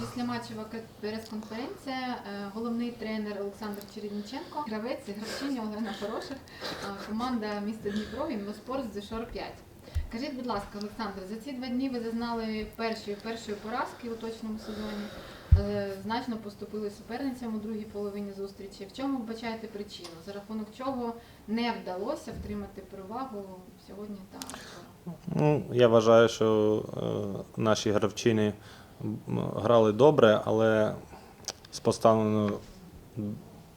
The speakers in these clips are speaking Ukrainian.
Після матчева прес-конференція е, головний тренер Олександр Чередніченко, гравець гравчиня Олена Хороших, е, команда міста Дніпро, інвеспорт з Зешор 5. Кажіть, будь ласка, Олександр, за ці два дні ви зазнали першої першої поразки у точному сезоні. Е, Значно поступили суперницям у другій половині зустрічі. В чому вбачаєте причину? За рахунок чого не вдалося втримати перевагу сьогодні та вчора? Ну, я вважаю, що е, наші гравчини грали добре, але з поставленою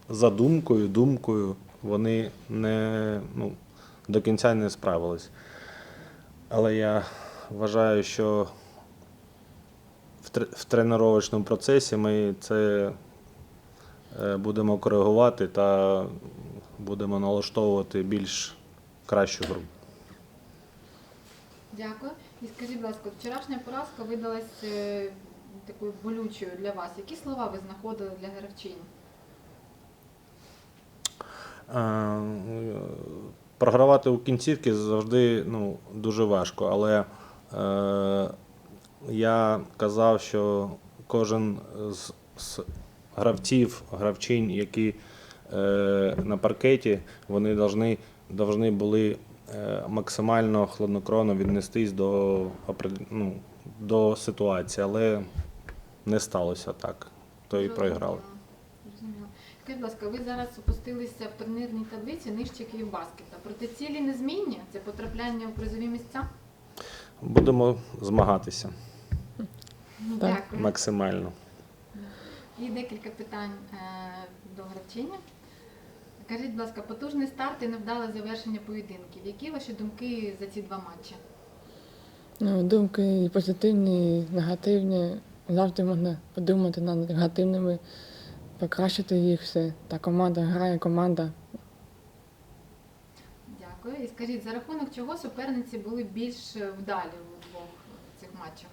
задумкою, думкою вони не, ну, до кінця не справились. Але я вважаю, що в, тр- в тренувальному процесі ми це е, будемо коригувати та будемо налаштовувати більш кращу гру. Дякую. І скажіть, будь ласка, вчорашня поразка видалась е, такою болючою для вас. Які слова ви знаходили для гравчинь? Е, Програвати у кінцівки завжди ну, дуже важко, але е, я казав, що кожен з, з гравців, гравчинь, які е, на паркеті, вони должны були максимально хладнокровно віднестись до, ну, до ситуації, але не сталося так. То і проіграли. Скажіть, будь ласка, ви зараз опустилися в турнірній таблиці нижче Київбаскета. Проте цілі незмінні? Це потрапляння у призові місця? Будемо змагатися Так. Дякую. максимально. І декілька питань е, до гравчині. Кажіть, будь ласка, потужний старт і невдале завершення поєдинків. Які ваші думки за ці два матчі? Ну, думки і позитивні, і негативні. Завжди можна подумати над негативними, покращити їх все. Та команда грає, команда. Дякую. І скажіть, за рахунок чого суперниці були більш вдалі у двох цих матчах?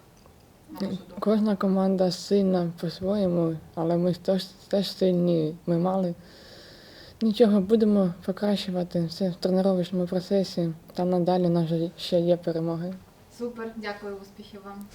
На вашу думку? Кожна команда сильна по-своєму, але ми теж, теж сильні. Ми мали. Нічого, будемо покращувати все в тренувальному процесі. Там надалі у нас ще є перемоги. Супер, дякую, успіхів вам.